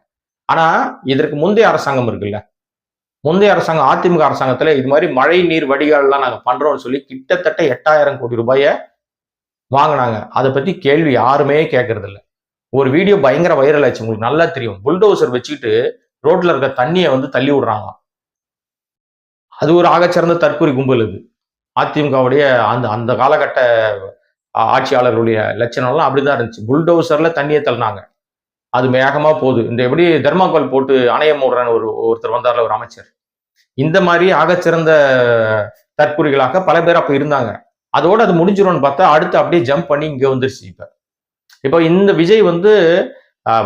ஆனால் இதற்கு முந்தைய அரசாங்கம் இருக்குல்ல? முந்தைய அரசாங்கம் அதிமுக அரசாங்கத்தில் இது மாதிரி மழை நீர் வடிகால்லாம் நாங்கள் பண்ணுறோம்னு சொல்லி கிட்டத்தட்ட எட்டாயிரம் கோடி ரூபாய வாங்கினாங்க. அதை பற்றி கேள்வி யாருமே கேட்கறதில்ல. ஒரு வீடியோ பயங்கர வைரல் ஆச்சு. உங்களுக்கு நல்லா தெரியும். புல்டோசர் வச்சுக்கிட்டு ரோட்ல இருக்க தண்ணியை வந்து தள்ளி விடுறாங்க அது ஒரு ஆகச்சிறந்த தற்கொலை கும்பல் இது. அதிமுகவுடைய அந்த அந்த காலகட்ட ஆட்சியாளர்களுடைய லட்சணம்லாம் அப்படிதான் இருந்துச்சு. புல்டோசர்ல தண்ணியை தள்ளினாங்க. அது வேகமா போகுது. இந்த எப்படி தர்மாக்கோல் போட்டு அணையம் விடுறன்னு ஒரு ஒருத்தர் வந்தார்ல ஒரு அமைச்சர். இந்த மாதிரி ஆகச்சிறந்த தற்கொலைகளாக பல பேர் அப்ப இருந்தாங்க. அதோட அது முடிஞ்சிரும்னு பார்த்தா அடுத்து அப்படியே ஜம்ப் பண்ணி இங்க வந்துருச்சு இப்ப. இப்போ இந்த விஜய் வந்து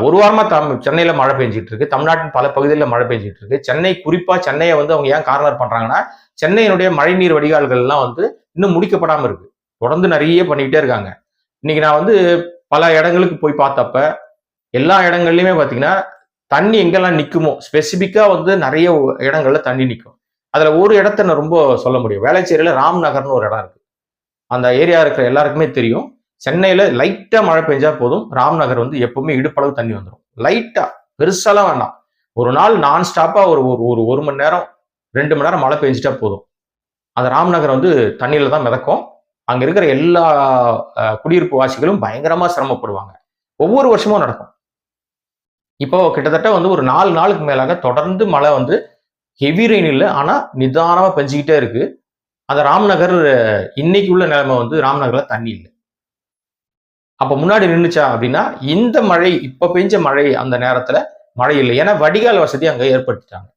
ஒரு வாரமா தம் சென்னையில மழை பெஞ்சிட்டு இருக்கு. தமிழ்நாட்டின் பல பகுதிகளில் மழை பெஞ்சிட்டு இருக்கு. சென்னை குறிப்பா சென்னையை வந்து அவங்க ஏன் கார்னர் பண்றாங்கன்னா சென்னையினுடைய மழைநீர் வடிகால்கள் எல்லாம் வந்து இன்னும் முடிக்கப்படாம இருக்கு. தொடர்ந்து நிறைய பண்ணிக்கிட்டே இருக்காங்க. இன்னைக்கு நான் வந்து பல இடங்களுக்கு போய் பார்த்தப்ப எல்லா இடங்கள்லயுமே பாத்தீங்கன்னா தண்ணி எங்கெல்லாம் நிற்குமோ ஸ்பெசிபிக்கா வந்து நிறைய இடங்கள்ல தண்ணி நிற்கும் அதுல ஒரு இடத்த நான் ரொம்ப சொல்ல முடியும். வேளச்சேரியில ராம் நகர்னு ஒரு இடம் இருக்கு. அந்த ஏரியா இருக்கிற எல்லாருக்குமே தெரியும். சென்னையில லைட்டா மழை பெஞ்சா போதும். ராம்நகர் வந்து எப்பவுமே இடுப்பளவு தண்ணி வந்துடும் லைட்டா பெருசாலாம் வேண்டாம் ஒரு நாள் நான் ஸ்டாப்பா ஒரு ஒரு ஒரு ஒரு மணி நேரம் ரெண்டு மணி நேரம் மழை பெஞ்சிட்டா போதும். அந்த ராம்நகர் வந்து தண்ணியில தான் மிதக்கும். அங்க இருக்கிற எல்லா குடியிருப்பு வாசிகளும் பயங்கரமா சிரமப்படுவாங்க. ஒவ்வொரு வருஷமும் நடக்கும். இப்போ கிட்டத்தட்ட வந்து ஒரு நாலு நாளுக்கு மேலாக தொடர்ந்து மழை வந்து ஹெவி ரெயின் இல்லை ஆனா நிதானமா பெஞ்சிக்கிட்டே இருக்கு. அந்த ராம்நகர் இன்னைக்கு உள்ள நிலைமை வந்து ராம்நகர்ல தண்ணி இல்லை. அப்ப முன்னாடி நின்றுச்சா அப்படின்னா இந்த மழை இப்ப பெஞ்ச மழை அந்த நேரத்துல மழை இல்லை. ஏன்னா வடிகால் வசதி அங்க ஏற்படுத்திட்டாங்க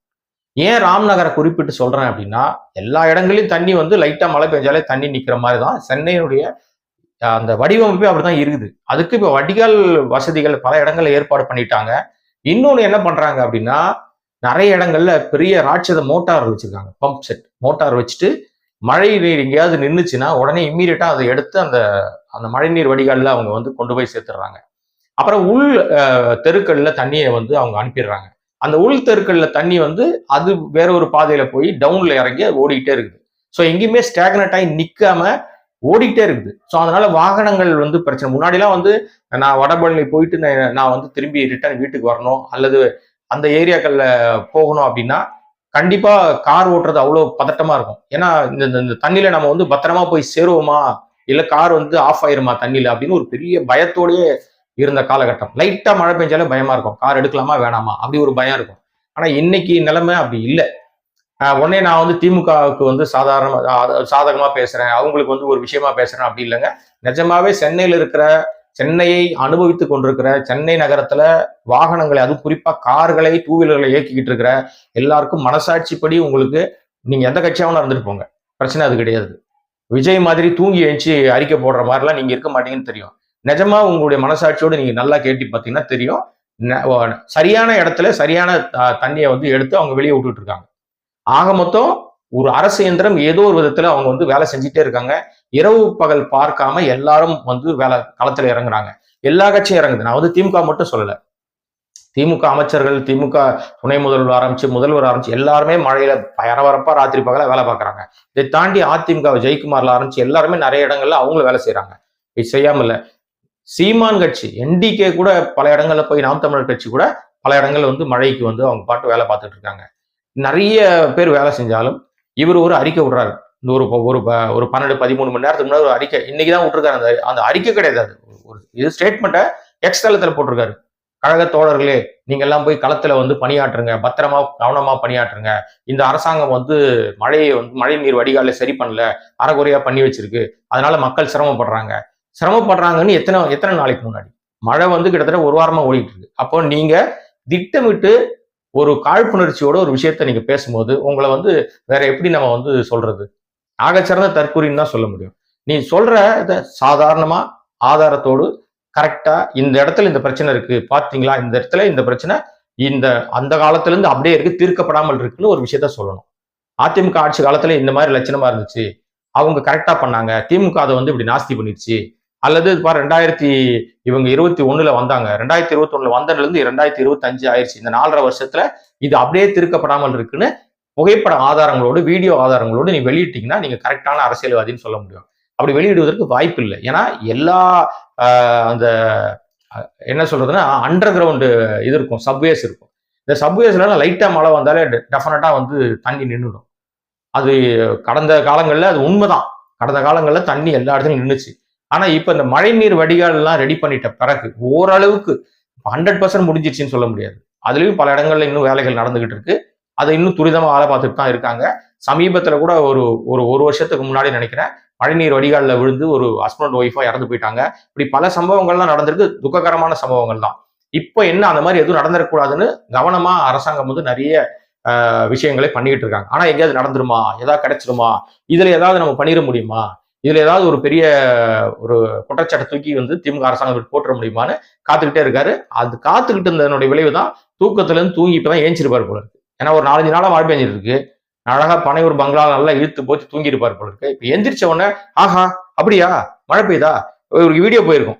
ஏன் ராம்நகரை குறிப்பிட்டு சொல்றேன் அப்படின்னா எல்லா இடங்களையும் தண்ணி வந்து லைட்டா மழை பெஞ்சாலே தண்ணி நிக்கிற மாதிரி தான் சென்னையினுடைய அந்த வடிவமைப்பே அப்படிதான் இருக்குது. அதுக்கு இப்ப வடிகால் வசதிகள் பல இடங்கள்ல ஏற்பாடு பண்ணிட்டாங்க. இன்னொன்னு என்ன பண்றாங்க அப்படின்னா நிறைய இடங்கள்ல பெரிய ராட்சத மோட்டார் வச்சிருக்காங்க. பம்ப் செட் மோட்டார் வச்சுட்டு மழை நீர் எங்கேயாவது நின்றுச்சுன்னா உடனே இம்மீடியட்டா அதை எடுத்து அந்த அந்த மழைநீர் வடிகாலில் அவங்க வந்து கொண்டு போய் சேர்த்துடுறாங்க. அப்புறம் உள் தெருக்களில் தண்ணியை வந்து அவங்க அனுப்பிடுறாங்க. அந்த உள் தெருக்களில் தண்ணி வந்து அது வேற ஒரு பாதையில போய் டவுன்ல இறங்கி அது ஓடிக்கிட்டே இருக்குது. ஸோ எங்கேயுமே ஸ்டாக்னட் ஆகி நிற்காம ஓடிக்கிட்டே இருக்குது. ஸோ அதனால வாகனங்கள் வந்து பிரச்சனை. முன்னாடிலாம் வந்து நான் வடபழனி போயிட்டு நான் வந்து திரும்பி ரிட்டர்ன் வீட்டுக்கு வரணும் அல்லது அந்த ஏரியாக்களில் போகணும் அப்படின்னா கண்டிப்பா கார் ஓட்டுறது அவ்வளோ பதட்டமா இருக்கும். ஏன்னா இந்த இந்த- இந்த தண்ணியில நம்ம வந்து பத்திரமா போய் சேருவோமா? இல்ல கார் வந்து ஆஃப் ஆயிருமா தண்ணியில? அப்படின்னு ஒரு பெரிய பயத்தோடயே இருந்த காலகட்டம். லைட்டா மழை பெஞ்சாலே பயமா இருக்கும். கார் எடுக்கலாமா வேணாமா? அப்படி ஒரு பயம் இருக்கும். ஆனா இன்னைக்கு நிலைமை அப்படி இல்லை. உடனே நான் வந்து திமுகவுக்கு வந்து சாதாரண சாதகமா பேசுறேன். அவங்களுக்கு வந்து ஒரு விஷயமா பேசுறேன். அப்படி இல்லைங்க. நிஜமாவே சென்னையில இருக்கிற சென்னையை அனுபவித்துக் கொண்டிருக்கிற சென்னை நகரத்துல வாகனங்களை அதுவும் குறிப்பா கார்களை டூ வீலர்களை இயக்கிக்கிட்டு இருக்கிற எல்லாருக்கும் மனசாட்சிப்படி உங்களுக்கு நீங்க எந்த கட்சியாவும் இருந்துட்டு போங்க. பிரச்சனை அது கிடையாது. விஜய் மாதிரி தூங்கி எழுச்சி அறிக்கை போடுற மாதிரிலாம் நீங்க இருக்க மாட்டீங்கன்னு தெரியும். நிஜமா உங்களுடைய மனசாட்சியோடு நீங்க நல்லா கேட்டு பார்த்தீங்கன்னா தெரியும். சரியான இடத்துல சரியான தண்ணியை வந்து எடுத்து அவங்க வெளியே விட்டுட்டு இருக்காங்க. ஆக மொத்தம் ஒரு அரசு இயந்திரம் ஏதோ ஒரு விதத்துல அவங்க வந்து வேலை செஞ்சுட்டே இருக்காங்க. இரவு பகல் பார்க்காம எல்லாரும் வந்து வேலை களத்துல இறங்குறாங்க. எல்லா கட்சியும் இறங்குது. நான் வந்து திமுக மட்டும் சொல்லல. திமுக அமைச்சர்கள் திமுக துணை முதல்வர் ஆரம்பிச்சு முதல்வர் ஆரம்பிச்சு எல்லாருமே மழையில பரபரப்பா ராத்திரி பகல வேலை பார்க்குறாங்க. இதை தாண்டி அதிமுக ஜெயக்குமார்ல ஆரம்பிச்சு எல்லாருமே நிறைய இடங்கள்ல அவங்களும் வேலை செய்யறாங்க இது செய்யாம இல்ல. சீமான் கட்சி என்டிகே கூட பல இடங்கள்ல போய் நாம் தமிழர் கட்சி கூட பல இடங்கள்ல வந்து மழைக்கு வந்து அவங்க பாட்டு வேலை பார்த்துட்டு இருக்காங்க. நிறைய பேர் வேலை செஞ்சாலும் இவர் ஒரு அறிக்கை விடுறாரு. இந்த ஒரு ஒரு ப- ஒரு பன்னெண்டு பதிமூணு மணி நேரத்துக்கு முன்னாடி ஒரு அறிக்கை. இன்னைக்கு தான் விட்டுருக்காரு அந்த அந்த அறிக்கை கிடையாது அது. ஒரு இது ஸ்டேட்மெண்ட்டை எக்ஸ் தளத்தில் போட்டிருக்காரு. கழக தோழர்களே நீங்க எல்லாம் போய் களத்துல வந்து பணியாற்றுங்க. பத்திரமா கவனமா பணியாற்றுங்க. இந்த அரசாங்கம் வந்து மழையை வந்து மழை நீர் வடிகால சரி பண்ணல. அறகுறையா பண்ணி வச்சிருக்கு. அதனால மக்கள் சிரமப்படுறாங்க. சிரமப்படுறாங்கன்னு எத்தனை எத்தனை நாளைக்கு முன்னாடி? மழை வந்து கிட்டத்தட்ட ஒரு வாரமா ஓடிட்டு இருக்கு அப்போ நீங்க திட்டமிட்டு ஒரு காழ்ப்புணர்ச்சியோட ஒரு விஷயத்த நீங்க பேசும்போது உங்களை வந்து வேற எப்படி நம்ம வந்து சொல்றது? ஆகச்சிறந்த தற்கூறின்னு தான் சொல்ல முடியும். நீ சொல்ற இதை சாதாரணமா ஆதாரத்தோடு கரெக்டா இந்த இடத்துல இந்த பிரச்சனை இருக்கு பாத்தீங்களா? இந்த இடத்துல இந்த பிரச்சனை இந்த அந்த காலத்துல இருந்து அப்படியே இருக்கு தீர்க்கப்படாமல் இருக்குன்னு ஒரு விஷயத்த சொல்லணும். அதிமுக ஆட்சி காலத்துல இந்த மாதிரி லட்சணமா இருந்துச்சு. அவங்க கரெக்டா பண்ணாங்க. திமுக அதை வந்து இப்படி நாஸ்தி பண்ணிடுச்சு. அல்லது இப்போ ரெண்டாயிரத்தி இவங்க இருபத்தி ஒண்ணுல வந்தாங்க. ரெண்டாயிரத்தி இருபத்தி ஒண்ணுல வந்ததுல இருந்து ரெண்டாயிரத்தி இருபத்தி அஞ்சு ஆயிடுச்சு. இந்த நாலரை வருஷத்துல இது அப்படியே திருக்கப்படாமல் இருக்குன்னு புகைப்பட ஆதாரங்களோடு வீடியோ ஆதாரங்களோடு நீ வெளியிட்டீங்கன்னா நீங்க கரெக்டான அரசியல்வாதின்னு சொல்ல முடியும். அப்படி வெளியிடுவதற்கு வாய்ப்பு இல்லை. ஏன்னா எல்லா அந்த என்ன சொல்றதுன்னா அண்டர் கிரவுண்டு இது இருக்கும் சப்வேஸ் இருக்கும். இந்த சப்வேஸ்ல லைட்டா மழை வந்தாலே டெஃபினட்டா வந்து தண்ணி நின்றுடும் அது கடந்த காலங்களில் அது உண்மைதான். கடந்த காலங்களில் தண்ணி எல்லா இடத்துலையும் நின்றுச்சு ஆனால் இப்போ இந்த மழைநீர் வடிகால்லாம் ரெடி பண்ணிட்ட பிறகு ஓரளவுக்கு ஹண்ட்ரட் பர்சன்ட் முடிஞ்சிருச்சுன்னு சொல்ல முடியாது. அதுலேயும் பல இடங்கள்ல இன்னும் வேலைகள் நடந்துகிட்டு இருக்கு. அதை இன்னும் துரிதமா வேலை பார்த்துட்டு தான் இருக்காங்க. சமீபத்துல கூட ஒரு ஒரு ஒரு வருஷத்துக்கு முன்னாடி நினைக்கிறேன் மழைநீர் வடிகாலில் விழுந்து ஒரு ஹஸ்பண்ட் ஒய்ஃபா இறந்து போயிட்டாங்க. இப்படி பல சம்பவங்கள்லாம் நடந்திருக்கு. துக்ககரமான சம்பவங்கள் தான். இப்போ என்ன அந்த மாதிரி எதுவும் நடந்துடக்கூடாதுன்னு கவனமா அரசாங்கம் வந்து நிறைய விஷயங்களை பண்ணிக்கிட்டு இருக்காங்க. ஆனா எங்கேயாவது நடந்துருமா? ஏதாவது கிடைச்சிருமா? இதுல ஏதாவது நம்ம பண்ணிட முடியுமா? இதுல ஏதாவது ஒரு பெரிய ஒரு குற்றச்சாட்டை தூக்கி வந்து திமுக அரசாங்கம் போட்டுற முடியுமான்னு காத்துக்கிட்டே இருக்காரு. அது காத்துக்கிட்டு இருந்ததனுடைய விளைவு தான் தூக்கத்துல இருந்து தூங்கி இப்பதான் ஏஞ்சிருப்பாரு போல இருக்கு. ஏன்னா ஒரு நாலஞ்சு நாளா மழை பெஞ்சிருக்கு அழகா அழகா ஒரு பங்களா நல்லா இழுத்து போச்சு தூங்கியிருப்பார் போல இருக்கு. இப்ப எந்திரிச்ச உடனே ஆஹா அப்படியா? மழை பெய்யுதா? ஒரு வீடியோ போயிருக்கும்.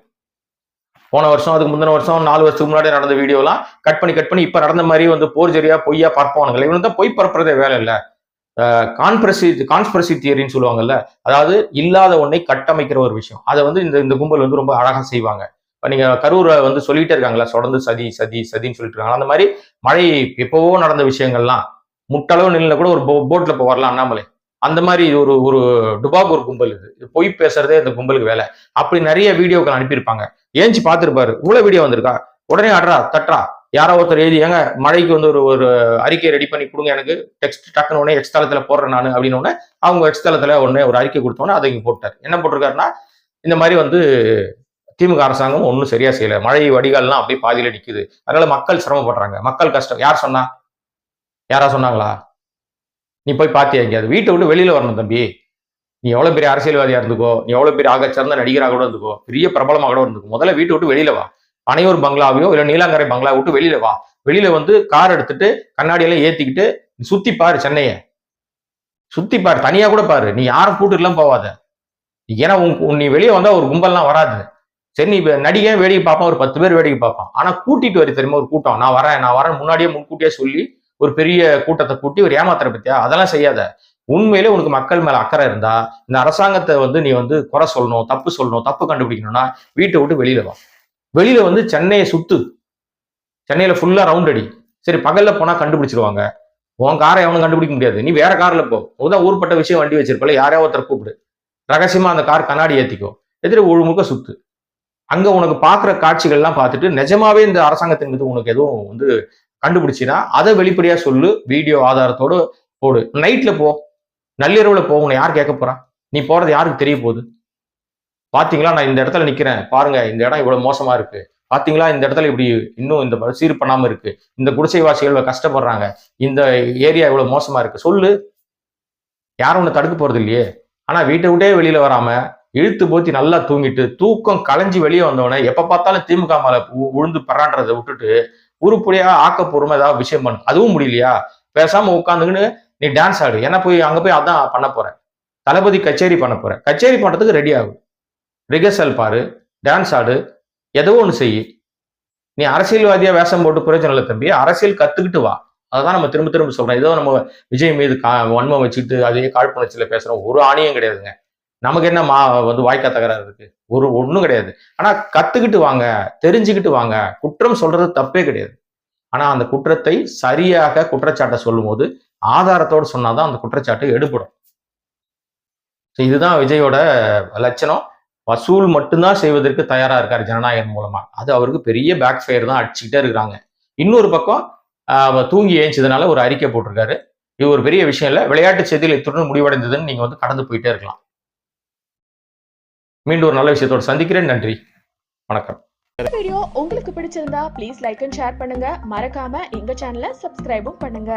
போன வருஷம் அதுக்கு முந்தின வருஷம் நாலு வருஷத்துக்கு முன்னாடி நடந்த வீடியோலாம் கட் பண்ணி கட் பண்ணி இப்ப நடந்த மாதிரி வந்து போர்ஜரியா பொய்யா பரப்பவனுங்களே இவனு தான் பொய் பரப்புறதே வேலை இல்ல. கான்ஸ்பிரசி கான்ஸ்பிரசி தியரின்னு சொல்லுவாங்கல்ல. அதாவது இல்லாத ஒன்றை கட்டமைக்கிற ஒரு விஷயம். அதை வந்து இந்த இந்த கும்பல் வந்து ரொம்ப அழகா செய்வாங்க. இப்போ நீங்கள் கரூரை வந்து சொல்லிட்டே இருக்காங்களா தொடர்ந்து சதி சதி சதின்னு சொல்லிட்டு இருக்காங்க அந்த மாதிரி மழை எப்போவோ நடந்த விஷயங்கள்லாம் முட்டளவு நிலையில கூட ஒரு போ- போட்டில் இப்போ வரலாம் அண்ணாமலை. அந்த மாதிரி ஒரு ஒரு டுபாக் ஒரு கும்பல் இது. இது பொய் பேசுறதே இந்த கும்பலுக்கு வேலை. அப்படி நிறைய வீடியோக்கள் அனுப்பியிருப்பாங்க. ஏஞ்சி பார்த்துருப்பாரு. இவ்வளோ வீடியோ வந்திருக்கா? உடனே அட்ரா தட்ரா யாரோ ஒருத்தர் எழுதி ஏங்க மழைக்கு வந்து ஒரு ஒரு அறிக்கை ரெடி பண்ணி கொடுங்க எனக்கு. டெக்ஸ்ட் டக்குன்னு உடனே எக்ஸ் தளத்துல போடுறேன் நான் அப்படின்னு உடனே அவங்க எக்ஸ் உடனே ஒரு அறிக்கை கொடுத்தோன்னே அதை போட்டார். என்ன போட்டிருக்காருன்னா இந்த மாதிரி வந்து திமுக அரசாங்கம் ஒன்றும் சரியா செய்யல. மழை வடிகால்லாம் அப்படியே பாதியில நிற்குது அதனால மக்கள் சிரமப்படுறாங்க. மக்கள் கஷ்டம். யார் சொன்னா? யாரா சொன்னாங்களா? நீ போய் பாத்தியா எங்கேயாவது? வீட்டை விட்டு வெளியில வரணும் தம்பி. நீ எவ்வளவு பெரிய அரசியல்வாதியா இருந்துக்கோ நீ எவ்வளவு பெரிய ஆக சிறந்த நடிகராக கூட இருந்துக்கோ பெரிய பிரபலமாக கூட இருந்துக்கோ முதல்ல வீட்டை விட்டு வெளியில வா. அனைவரும் பங்களாவையோ இல்ல நீலாங்கரை பங்களா விட்டு வெளியில வா. வெளியில வந்து கார் எடுத்துட்டு கண்ணாடியெல்லாம் ஏத்திக்கிட்டு சுத்தி பாரு சென்னைய. சுத்தி பாரு. தனியா கூட பாரு. நீ யாரும் கூட்டுலாம் போவாத. ஏன்னா உன் உன் நீ வெளியே வந்தா ஒரு கும்பல்லாம் வராது. சரி நீ நடிகன் வேடிக்கை பார்ப்பான் ஒரு பத்து பேர் வேடிக்கை பார்ப்பான். ஆனா கூட்டிட்டு வரி தெரியுமா ஒரு கூட்டம். நான் வரேன் நான் வரேன் முன்னாடியே முன்கூட்டியே சொல்லி ஒரு பெரிய கூட்டத்தை கூட்டி ஒரு ஏமாத்திர பத்தியா? அதெல்லாம் செய்யாத. உண்மையிலே உனக்கு மக்கள் மேல அக்கறை இருந்தா இந்த அரசாங்கத்தை வந்து நீ வந்து குறை சொல்லணும் தப்பு சொல்லணும் தப்பு கண்டுபிடிக்கணும்னா வீட்டை விட்டு வெளியில வா. வெளியில வந்து சென்னையை சுத்து. சென்னையில ஃபுல்லா ரவுண்ட் அடி. சரி பகல்ல போனா கண்டுபிடிச்சிருவாங்க. உன் காரை எவனும் கண்டுபிடிக்க முடியாது. நீ வேற கார்ல போ. உதான் ஊர்பட்ட விஷயம் வண்டி வச்சிருப்பல யாரையோ ஒருத்தர் கூப்பிடு. ரகசியமா அந்த கார் கண்ணாடி ஏத்திக்கோ. எதிர ஒழுமுக்க சுத்து. அங்க உனக்கு பாக்குற காட்சிகள்லாம் பார்த்துட்டு நிஜமாவே இந்த அரசாங்கத்தின் மீது உனக்கு எதுவும் வந்து கண்டுபிடிச்சினா அதை வெளிப்படையா சொல்லு வீடியோ ஆதாரத்தோட போடு. நைட்ல போ. நள்ளிரவுல போ. உன்னை யார் கேட்க போறா? நீ போறது யாருக்கு தெரிய போகுது? பாத்தீங்களா? நான் இந்த இடத்துல நிக்கிறேன். பாருங்க இந்த இடம் இவ்வளவு மோசமா இருக்கு. பாத்தீங்களா? இந்த இடத்துல இப்படி இன்னும் இந்த சீர் பண்ணாம இருக்கு. இந்த குடிசைவாசிகள் கஷ்டப்படுறாங்க. இந்த ஏரியா இவ்வளவு மோசமா இருக்கு. சொல்லு. யாரும் உன்னை தடுக்க போறது இல்லையே. ஆனா வீட்டை விட்டே வெளியில வராம இழுத்து போத்தி நல்லா தூங்கிட்டு தூக்கம் களைஞ்சி வெளியே வந்தவொடனே எப்ப பார்த்தாலும் திமுக மேல உழுந்து பரான்றதை விட்டுட்டு உருப்படியா ஆக்கப்பூர்வமா ஏதாவது விஷயம் பண்ணு. அதுவும் முடியலையா? பேசாம உட்காந்துக்கின்னு நீ டான்ஸ் ஆடு. என்ன போய் அங்க போய் அதான் பண்ண போகிறேன் தளபதி கச்சேரி பண்ண போற. கச்சேரி பண்றதுக்கு ரெடி ஆகும் ரிகர்சல் பாரு டான்ஸ் ஆடு ஏதோ ஒன்று செய். நீ அரசியல்வாதியா வேஷம் போட்டு பிரயோஜனம் இல்லை தம்பி. அரசியல் கத்துக்கிட்டு வா. அதான் நம்ம திரும்ப திரும்ப சொல்றோம். ஏதோ நம்ம விஜய் மீது கா வன்மம் வச்சுட்டு அதே காழ்ப்புணர்ச்சியில பேசுறோம். ஒரு ஆணியம் கிடையாதுங்க. நமக்கு என்ன மா வந்து வாய்க்கா தகராறு இருக்கு ஒரு ஒண்ணும் கிடையாது. ஆனா கத்துக்கிட்டு வாங்க தெரிஞ்சுக்கிட்டு வாங்க. குற்றம் சொல்றது தப்பே கிடையாது. ஆனா அந்த குற்றத்தை சரியாக குற்றச்சாட்டை சொல்லும்போது ஆதாரத்தோடு சொன்னாதான் அந்த குற்றச்சாட்டு எடுபடும். இதுதான் விஜயோட லட்சணம். வசூல் மட்டும்தான் செய்வதற்கு தயாரா இருக்கார் ஜனநாயகம் மூலமா. அது அவருக்கு பெரிய பேக் ஃபயர் தான் அடிச்சுக்கிட்டே இருக்கிறாங்க. இன்னொரு பக்கம் ஆஹ், தூங்கி ஏஞ்சதுனால ஒரு அறிக்கை போட்டிருக்காரு. இது ஒரு பெரிய விஷயம் இல்லை. விளையாட்டு செய்தியில் இத்துடன் முடிவடைந்ததுன்னு நீங்க வந்து கடந்து போயிட்டே இருக்கலாம். மீண்டும் ஒரு நல்ல விஷயத்தோட சந்திக்கிறேன். நன்றி. வணக்கம். வீடியோ உங்களுக்கு பிடிச்சிருந்தா ப்ளீஸ் லைக் அண்ட் ஷேர் பண்ணுங்க. மறக்காம எங்க சேனலை சப்ஸ்கிரைபும் பண்ணுங்க.